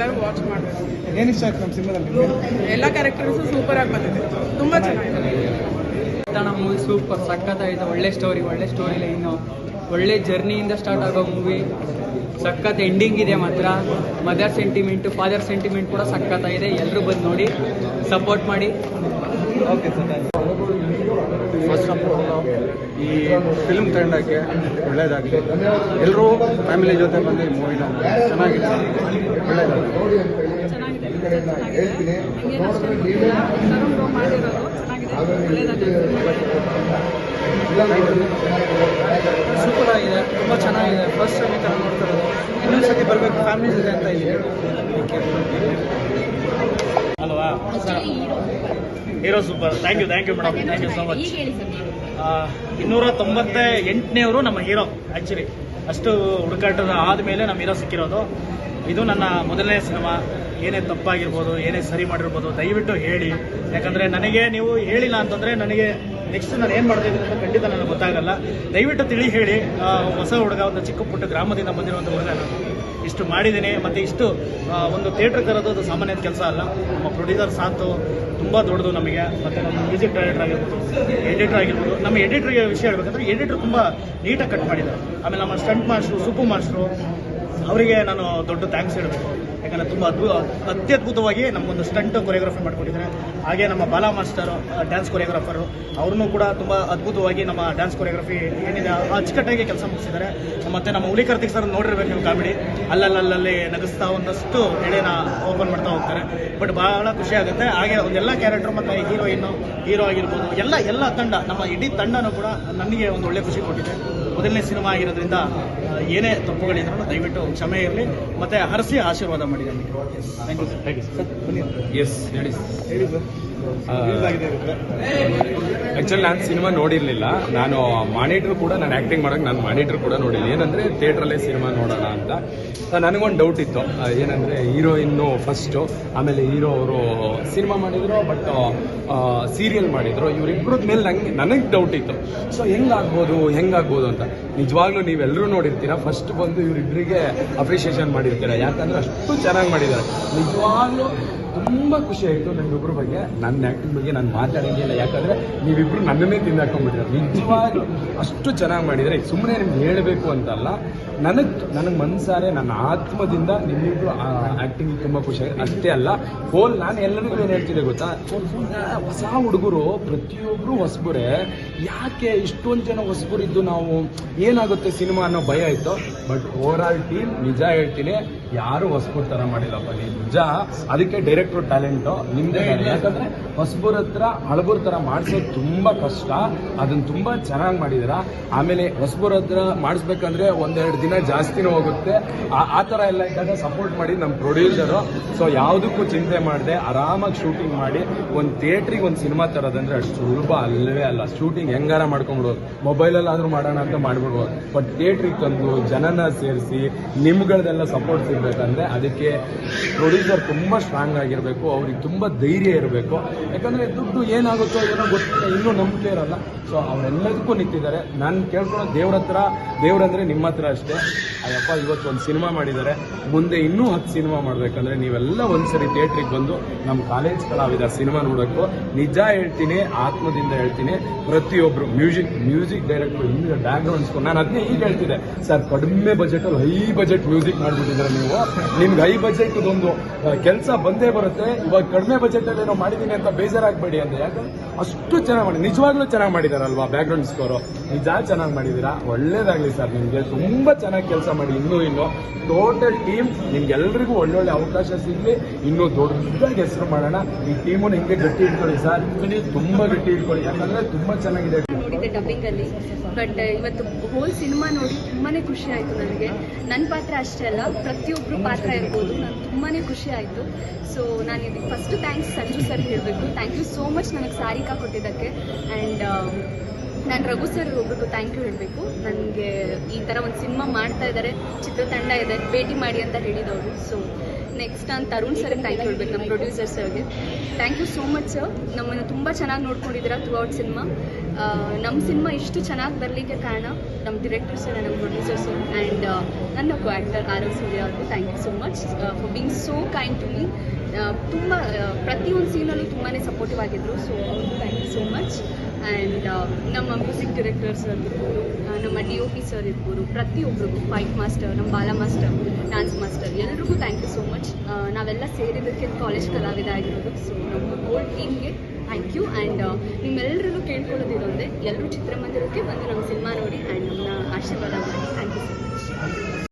ಎಲ್ಲರೂ ವಾಚ್ ಮಾಡಬೇಕು. ಏನು ಇಷ್ಟ ಆಯ್ತು ನಮ್ಮ ಸಿನಿಮಾದಲ್ಲಿ? ಎಲ್ಲ ಕ್ಯಾರೆಕ್ಟರ್ಸು ಸೂಪರ್ ಆಗಿ ಬಂದಿದೆ. ತುಂಬ ಚೆನ್ನಾಗಿದೆ. ಮೂವಿ ಸೂಪರ್ ಸಖತ್ತಾಗಿದೆ. ಒಳ್ಳೆ ಸ್ಟೋರಿ ಒಳ್ಳೆ ಸ್ಟೋರಿ ಲೈನು ಒಳ್ಳೆ ಜರ್ನಿಯಿಂದ ಸ್ಟಾರ್ಟ್ ಆಗೋ ಮೂವಿ ಸಖತ್ ಎಂಡಿಂಗ್ ಇದೆ ಮಾತ್ರ. ಮದರ್ ಸೆಂಟಿಮೆಂಟ್ ಫಾದರ್ ಸೆಂಟಿಮೆಂಟ್ ಕೂಡ ಸಖತ್ತಾಗಿದೆ. ಎಲ್ಲರೂ ಬಂದು ನೋಡಿ ಸಪೋರ್ಟ್ ಮಾಡಿ. Okay sir first of all ಈ ಫಿಲ್ಮ್ ತಂಡಕ್ಕೆ ಒಳ್ಳೇದಾಗಲಿ ಎಲ್ಲರೂ ಫ್ಯಾಮಿಲಿ ಜೊತೆ ಬಂದು ಈ ಮೂವಿನ ಚೆನ್ನಾಗಿದೆ. ಒಳ್ಳೆಯದಾಗಲಿ ಸೂಪರ್ ಆಗಿದೆ ತುಂಬ ಚೆನ್ನಾಗಿದೆ. ಫಸ್ಟ್ ಟೈಮ್ ಈ ಥರ ನೋಡ್ತಾ ಇರೋದು ಇನ್ನೊಂದು ಸತಿ ಬರಬೇಕು. ಫ್ಯಾಮಿಲಿ ಜೊತೆ ಅಂತ ಇದೆ ಅಲ್ವಾ hero super. Thank you thank you madam thank you so much ಇನ್ನೂರ ತೊಂಬತ್ತ ಎಂಟನೇವರು ನಮ್ಮ ಹೀರೋ ಆ್ಯಕ್ಚುಲಿ ಅಷ್ಟು ಹುಡುಕಾಟದ ಆದಮೇಲೆ ನಮ್ಮ ಹೀರೋ ಸಿಕ್ಕಿರೋದು. ಇದು ನನ್ನ ಮೊದಲನೇ ಸಿನಿಮಾ. ಏನೇ ತಪ್ಪಾಗಿರ್ಬೋದು ಏನೇ ಸರಿ ಮಾಡಿರ್ಬೋದು ದಯವಿಟ್ಟು ಹೇಳಿ. ಯಾಕಂದರೆ ನನಗೆ ನೀವು ಹೇಳಿಲ್ಲ ಅಂತಂದರೆ ನನಗೆ ನೆಕ್ಸ್ಟ್ ನಾನು ಏನು ಮಾಡ್ತಿದ್ದೀನಿ ಅಂತ ಖಂಡಿತ ನನಗೆ ಗೊತ್ತಾಗಲ್ಲ. ದಯವಿಟ್ಟು ತಿಳಿ ಹೇಳಿ ಹೊಸ ಹುಡುಗ ಒಂದು ಚಿಕ್ಕ ಪುಟ್ಟ ಗ್ರಾಮದಿಂದ ಬಂದಿರುವಂಥ ಹುಡುಗ ನಾನು. ಇಷ್ಟು ಮಾಡಿದ್ದೀನಿ. ಮತ್ತು ಇಷ್ಟು ಒಂದು ಥಿಯೇಟ್ರ್ ಕರೋದು ಅದು ಸಾಮಾನ್ಯ ಕೆಲಸ ಅಲ್ಲ. ನಮ್ಮ ಪ್ರೊಡ್ಯೂಸರ್ ಸಾಥು ತುಂಬ ದೊಡ್ಡದು ನಮಗೆ. ಮತ್ತು ನಮ್ಮ ಮ್ಯೂಸಿಕ್ ಡೈರೆಕ್ಟರ್ ಆಗಿರ್ಬೋದು ಎಡಿಟರ್ ಆಗಿರ್ಬೋದು. ನಮ್ಮ ಎಡಿಟ್ರಿಗೆ ವಿಷಯ ಹೇಳ್ಬೇಕಂದ್ರೆ ಎಡಿಟರ್ ತುಂಬ ನೀಟಾಗಿ ಕಟ್ ಮಾಡಿದ್ದಾರೆ. ಆಮೇಲೆ ನಮ್ಮ ಸ್ಟಂಟ್ ಮಾಸ್ಟ್ರು ಸೂಪು ಮಾಸ್ಟ್ರು ಅವರಿಗೆ ನಾನು ದೊಡ್ಡ ಥ್ಯಾಂಕ್ಸ್ ಹೇಳಬೇಕು. ಯಾಕಂದರೆ ತುಂಬ ಅದ್ಭುತ ಅತ್ಯದ್ಭುತವಾಗಿ ನಮಗೊಂದು ಸ್ಟಂಟ್ ಕೊರಿಯೋಗ್ರಫಿ ಮಾಡ್ಕೊಟ್ಟಿದ್ದಾರೆ ಹಾಗೆ ನಮ್ಮ ಬಾಲಾ ಮಾಸ್ಟರ್ ಡ್ಯಾನ್ಸ್ ಕೊರಿಯೋಗ್ರಾಫರು ಅವ್ರನ್ನೂ ಕೂಡ ತುಂಬ ಅದ್ಭುತವಾಗಿ ನಮ್ಮ ಡ್ಯಾನ್ಸ್ ಕೊರಿಯೋಗ್ರಫಿ ಏನಿದೆ ಅಚ್ಚುಕಟ್ಟಾಗಿ ಕೆಲಸ ಮುಗಿಸಿದ್ದಾರೆ. ಮತ್ತು ನಮ್ಮ ಹುಲಿ ಸರ್ ನೋಡಿರ್ಬೇಕು ನೀವು ಕಾಮಿಡಿ. ಅಲ್ಲಲ್ಲಲ್ಲಿ ನಗಿಸ್ತಾ ಒಂದಷ್ಟು ಎಳೆನ ಓಪನ್ ಮಾಡ್ತಾ ಹೋಗ್ತಾರೆ. ಬಟ್ ಭಾಳ ಖುಷಿ ಆಗುತ್ತೆ. ಹಾಗೆ ಒಂದೆಲ್ಲ ಕ್ಯಾರೆಕ್ಟರ್ ಮತ್ತು ಹೀರೋಯಿನ್ನು ಹೀರೋ ಆಗಿರ್ಬೋದು, ಎಲ್ಲ ಎಲ್ಲ ತಂಡ, ನಮ್ಮ ಇಡೀ ತಂಡನೂ ಕೂಡ ನನಗೆ ಒಂದು ಒಳ್ಳೆ ಖುಷಿ ಕೊಟ್ಟಿದೆ. ಮೊದಲನೇ ಸಿನಿಮಾ ಆಗಿರೋದ್ರಿಂದ ಏನೇ ತಪ್ಪುಗಳಿದ್ರು ದಯವಿಟ್ಟು ಕ್ಷಮೆ ಇರಲಿ. ಮತ್ತು ಹರಸಿ ಆಶೀರ್ವಾದ ಮಾಡಿ. ನನಗೆ thank you thank you sir yes ಹೇಳಿ ಹೇಳಿ ಸರ್ ಆಕ್ಚುಲಿ ನಾನು ಸಿನಿಮಾ ನೋಡಿರಲಿಲ್ಲ. ನಾನು ಮಾನಿಟ್ರ್ ಕೂಡ, ನಾನು ಆ್ಯಕ್ಟಿಂಗ್ ಮಾಡೋಕೆ ನಾನು ಮಾನಿಟ್ರ್ ಕೂಡ ನೋಡಿಲ್ಲ. ಏನಂದರೆ ಥಿಯೇಟ್ರಲ್ಲೇ ಸಿನಿಮಾ ನೋಡೋಣ ಅಂತ. ಸೊ ನನಗೊಂದು ಡೌಟ್ ಇತ್ತು. ಏನಂದ್ರೆ ಏನಂದರೆ ಹೀರೋಯಿನ್ನು ಫಸ್ಟು ಆಮೇಲೆ ಹೀರೋ ಅವರು ಸಿನಿಮಾ ಮಾಡಿದ್ರು ಬಟ್ ಸೀರಿಯಲ್ ಮಾಡಿದ್ರು. ಇವರಿಬ್ಬರದ ಮೇಲೆ ನಂಗೆ, ನನಗೆ ಡೌಟ್ ಇತ್ತು. ಸೊ ಹೆಂಗಾಗ್ಬೋದು ಹೆಂಗಾಗ್ಬೋದು ಅಂತ. ನಿಜವಾಗ್ಲೂ ನೀವೆಲ್ಲರೂ ನೋಡಿರ್ತೀರಾ? ಫಸ್ಟ್ ಬಂದು ಇವರಿಬ್ಬರಿಗೆ ಅಪ್ರಿಷಿಯೇಷನ್ ಮಾಡಿರ್ತೀರಾ? ಯಾಕಂದ್ರೆ ಅಷ್ಟು ಚೆನ್ನಾಗಿ ಮಾಡಿದ್ದಾರೆ. ನಿಜವಾಗ್ಲೂ ತುಂಬ ಖುಷಿ ಆಯಿತು ನಮ್ಮಿಬ್ಬರ ಬಗ್ಗೆ. ನನ್ನ ಆ್ಯಕ್ಟಿಂಗ್ ಬಗ್ಗೆ ನಾನು ಮಾತಾಡಂಗಿಲ್ಲ ಯಾಕಂದರೆ ನೀವಿಬ್ಬರು ನನ್ನನ್ನೇ ತಿಂದಾಕೊಂಡ್ಬಿಟ್ಟಿದ್ದಾರೆ ನಿಜವಾಗ್ಲೂ ಅಷ್ಟು ಚೆನ್ನಾಗಿ ಮಾಡಿದರೆ ಸುಮ್ಮನೆ ನಿಮ್ಗೆ ಹೇಳಬೇಕು ಅಂತಲ್ಲ, ನನಗೆ ನನಗೆ ಮನಸಾರೆ, ನನ್ನ ಆತ್ಮದಿಂದ ನಿಮ್ಮಿಬ್ರು ಆ್ಯಕ್ಟಿಂಗ್ ತುಂಬ ಖುಷಿ ಆಗಿದೆ ಅಷ್ಟೇ ಅಲ್ಲ ಹೋಲ್ ನಾನು ಎಲ್ಲರಿಗೂ ಏನು ಹೇಳ್ತಿದ್ದೆ ಗೊತ್ತಾ? ಹೊಸ ಹುಡುಗರು ಪ್ರತಿಯೊಬ್ಬರು ಹೊಸಬರೇ, ಯಾಕೆ ಇಷ್ಟೊಂದು ಜನ ಹೊಸಬರಿದ್ದು ನಾವು ಏನಾಗುತ್ತೆ ಸಿನಿಮಾ ಅನ್ನೋ ಭಯ ಇತ್ತು? ಬಟ್ ಓವರ್ ಆಲ್ ಟೀಮ್ ನಿಜ ಹೇಳ್ತೀನಿ ಯಾರು ಹೊಸಬೂರ್ ಥರ ಮಾಡಿಲ್ಲಪ್ಪ ನೀವು ನಿಜ? ಅದಕ್ಕೆ ಡೈರೆಕ್ಟ್ರು ಟ್ಯಾಲೆಂಟು ನಿಮ್ಮದೇ ಯಾಕಂದರೆ ಹೊಸಬೂರ್ ಹತ್ರ ಹಳಬೂರ್ ಥರ ಮಾಡಿಸೋದು ತುಂಬ ಕಷ್ಟ. ಅದನ್ನು ತುಂಬ ಚೆನ್ನಾಗಿ ಮಾಡಿದ್ದೀರಾ ಆಮೇಲೆ ಹೊಸಬೂರ್ ಹತ್ರ ಮಾಡಿಸ್ಬೇಕಂದ್ರೆ ಒಂದೆರಡು ದಿನ ಜಾಸ್ತಿನೂ ಹೋಗುತ್ತೆ. ಆ- ತರ ಎಲ್ಲ ಇದ್ದಾಗ ಸಪೋರ್ಟ್ ಮಾಡಿ ನಮ್ಮ ಪ್ರೊಡ್ಯೂಸರು ಸೊ ಯಾವುದಕ್ಕೂ ಚಿಂತೆ ಮಾಡದೆ. ಆರಾಮಾಗಿ ಶೂಟಿಂಗ್ ಮಾಡಿ. ಒಂದು ಥಿಯೇಟ್ರಿಗೆ ಒಂದು ಸಿನಿಮಾ ತರೋದಂದ್ರೆ ಅಷ್ಟು ಸುಲಭ ಅಲ್ಲವೇ ಅಲ್ಲ. ಶೂಟಿಂಗ್ ಹೆಂಗಾರ ಮಾಡ್ಕೊಂಬಿಡೋದು ಮೊಬೈಲಲ್ಲಾದರೂ ಮಾಡೋಣ ಅಂತ ಮಾಡ್ಬಿಡ್ಬೋದು. ಬಟ್ ಥಿಯೇಟ್ರಿಗೆ ತಂದು ಜನನ ಸೇರಿಸಿ, ನಿಮ್ಗಳದೆಲ್ಲ ಸಪೋರ್ಟ್ ಸಿಗಬೇಕಂದ್ರೆ ಅದಕ್ಕೆ ಪ್ರೊಡ್ಯೂಸರ್ ತುಂಬ ಸ್ಟ್ರಾಂಗ್ ಆಗಿರಬೇಕು, ಅವ್ರಿಗೆ ತುಂಬ ಧೈರ್ಯ ಇರಬೇಕು. ಯಾಕಂದರೆ ದುಡ್ಡು ಏನಾಗುತ್ತೋ ಏನೋ ಗೊತ್ತಿಲ್ಲ, ಇನ್ನೂ ನಂಬಿಕೆ ಇರಲ್ಲ. ಸೊ ಅವರೆಲ್ಲದಕ್ಕೂ ನಿಂತಿದ್ದಾರೆ. ನಾನು ಕೇಳ್ಕೊಳ್ಳೋ ದೇವ್ರ ಹತ್ರ ದೇವ್ರಂದ್ರೆ ನಿಮ್ಮ ಹತ್ರ ಅಷ್ಟೇ. ಅಯ್ಯಪ್ಪ, ಇವತ್ತು ಒಂದು ಸಿನಿಮಾ ಮಾಡಿದ್ದಾರೆ. ಮುಂದೆ ಇನ್ನೂ ಹತ್ತು ಸಿನಿಮಾ ಮಾಡಬೇಕಂದ್ರೆ ನೀವೆಲ್ಲ ಒಂದ್ಸರಿ ಥಿಯೇಟ್ರಿಗೆ ಬಂದು ನಮ್ಮ ಕಾಲೇಜ್ ಕಲಾವಿದ ಸಿನಿಮಾ ನೋಡೋಕ್ಕೂ ನಿಜ ಹೇಳ್ತೀನಿ, ಆತ್ಮದಿಂದ ಹೇಳ್ತೀನಿ. ಪ್ರತಿಯೊಬ್ಬರು ಮ್ಯೂಸಿಕ್ ಮ್ಯೂಸಿಕ್ ಡೈರೆಕ್ಟರ್ ಹಿಂದೆ ಬ್ಯಾಕ್ಗ್ರೌಂಡ್ಸ್ ನಾನು ಅದನ್ನೇ ಈಗ ಹೇಳ್ತಿದ್ದೆ. ಸರ್, ಕಡಿಮೆ ಬಜೆಟಲ್ಲಿ ಹೈ ಬಜೆಟ್ ಮ್ಯೂಸಿಕ್ ಮಾಡಿಬಿಟ್ಟಿದ್ದಾರೆ ನೀವು. ನಿಮ್ಗೆ ಹೈ ಬಜೆಟ್ ಇದೊಂದು ಕೆಲಸ ಬಂದೇ ಬರುತ್ತೆ. ಇವಾಗ ಕಡಿಮೆ ಬಜೆಟಲ್ಲಿ ಏನೋ ಮಾಡಿದ್ದೀನಿ ಅಂತ ಬೇಜಾರಾಗಬೇಡಿ ಅಂತ. ಯಾಕಂದ್ರೆ ಅಷ್ಟು ಚೆನ್ನಾಗಿ ಮಾಡಿ, ನಿಜವಾಗ್ಲೂ ಚೆನ್ನಾಗಿ ಮಾಡಿದಾರಲ್ವಾ ಬ್ಯಾಕ್ಗ್ರೌಂಡ್ ಸ್ಕೋರು ನಿಜ ಚೆನ್ನಾಗಿ ಮಾಡಿದೀರಾ? ಒಳ್ಳೇದಾಗಲಿ ಸರ್ ನಿಮಗೆ. ತುಂಬ ಚೆನ್ನಾಗಿ ಕೆಲಸ ಮಾಡಿ, ಇನ್ನೂ ಇನ್ನೂ. ಟೋಟಲ್ ಟೀಮ್ ನಿಮ್ಗೆಲ್ರಿಗೂ ಒಳ್ಳೊಳ್ಳೆ ಅವಕಾಶ ಸಿಗಲಿ. ಇನ್ನೂ ದೊಡ್ಡದಾಗಿ ಹೆಸರು ಮಾಡೋಣ. ಈ ಟೀಮು ಹಿಂಗೆ ಗಟ್ಟಿ ಇಟ್ಕೊಳ್ಳಿ ಸರ್. ತುಂಬ ಗಟ್ಟಿ ಇಟ್ಕೊಳ್ಳಿ ಯಾಕಂದ್ರೆ ತುಂಬ ಚೆನ್ನಾಗಿದೆ. ಡಬ್ಬಿಂಗ್ ಅಲ್ಲಿ. ಬಟ್ ಇವತ್ತು ಹೋಲ್ ಸಿನಿಮಾ ನೋಡಿ ತುಂಬಾನೇ ಖುಷಿ ಆಯ್ತು ನನಗೆ. ನನ್ನ ಪಾತ್ರ ಅಷ್ಟೇ ಅಲ್ಲ ಪ್ರತಿಯೊಬ್ಬರು ಪಾತ್ರ ಇರ್ಬೋದು. ನಾನು ತುಂಬಾ ಖುಷಿ ಆಯಿತು. ಸೊ ನಾನು ಇದಕ್ಕೆ ಫಸ್ಟ್ ಥ್ಯಾಂಕ್ಸ್ ಸಂಜು ಸರ್ ಹೇಳಬೇಕು. ಥ್ಯಾಂಕ್ ಯು ಸೋ ಮಚ್ ನನಗೆ ಸಾರಿಕಾ ಕೊಟ್ಟಿದ್ದಕ್ಕೆ. ಆ್ಯಂಡ್ ನಾನು ರಘು ಸರ್ ಒಬ್ರಿಗೂ ಥ್ಯಾಂಕ್ ಯು ಹೇಳಬೇಕು. ನನಗೆ ಈ ಥರ ಒಂದು ಸಿನಿಮಾ ಮಾಡ್ತಾ ಇದ್ದಾರೆ ಚಿತ್ರತಂಡ ಇದೆ. ಭೇಟಿ ಮಾಡಿ ಅಂತ ಹೇಳಿದವರು. ಸೊ ನೆಕ್ಸ್ಟ್ ನಾನು ತರುಣ್ ಸರ್ ಹೇಳ್ಬೇಕು, ನಮ್ಮ ಪ್ರೊಡ್ಯೂಸರ್ ಸರ್ಗೆ thank you so much sir ನಮ್ಮನ್ನು ತುಂಬ ಚೆನ್ನಾಗಿ ನೋಡ್ಕೊಂಡಿದ್ದೀರ ಥ್ರೂ ಔಟ್ ಸಿನಿಮಾ ನಮ್ಮ ಸಿನಿಮಾ ಇಷ್ಟು ಚೆನ್ನಾಗಿ ಬರಲಿಕ್ಕೆ ಕಾರಣ ನಮ್ಮ ಡಿರೆಕ್ಟರ್ ಸರ್ ನಮ್ಮ ಪ್ರೊಡ್ಯೂಸರ್ ಸರ್ ಆ್ಯಂಡ್ ನನ್ನ ಕೋ ಆ್ಯಕ್ಟರ್ ಎಸ್ ಸೂರ್ಯ ಅವ್ರಿಗೂ thank you so much for being so kind to me ತುಂಬ ಪ್ರತಿಯೊಂದು ಸೀನಲ್ಲೂ ತುಂಬಾ ಸಪೋರ್ಟಿವ್ ಆಗಿದ್ರು so thank you so much and ನಮ್ಮ ಮ್ಯೂಸಿಕ್ ಡೈರೆಕ್ಟರ್ ಸರ್ ಇರ್ಬೋದು ನಮ್ಮ ಡಿ ಒ ಪಿ ಸರ್ ಇರ್ಬೋದು ಪ್ರತಿಯೊಬ್ಬರಿಗೂ ಫೈಟ್ ಮಾಸ್ಟರ್ ನಮ್ಮ ಬಾಲ ಮಾಸ್ಟರ್ ಡ್ಯಾನ್ಸ್ ಮಾಸ್ಟರ್ ಎಲ್ರಿಗೂ ಥ್ಯಾಂಕ್ ಯು ಸೋ ಮಚ್ ನಾವೆಲ್ಲ ಸೇರಿದ್ದಕ್ಕೆ ಕಾಲೇಜ್ ಕಲಾವಿದ ಆಗಿರೋದು. ಸೊ ನಮ್ಮ ಹೋಲ್ ಟೀಮ್ಗೆ ಥ್ಯಾಂಕ್ ಯು ಆ್ಯಂಡ್ ನಿಮ್ಮೆಲ್ಲರಿಗೂ ಕೇಳ್ಕೊಳ್ಳೋದಿರೋದೆ ಎಲ್ಲರೂ ಚಿತ್ರಮಂದಿರಕ್ಕೆ ಬಂದು ನಮ್ಮ ಸಿನಿಮಾ ನೋಡಿ ಆ್ಯಂಡ್ ನಮ್ಮನ್ನ ಆಶೀರ್ವಾದ ಮಾಡಿ. Thank you so much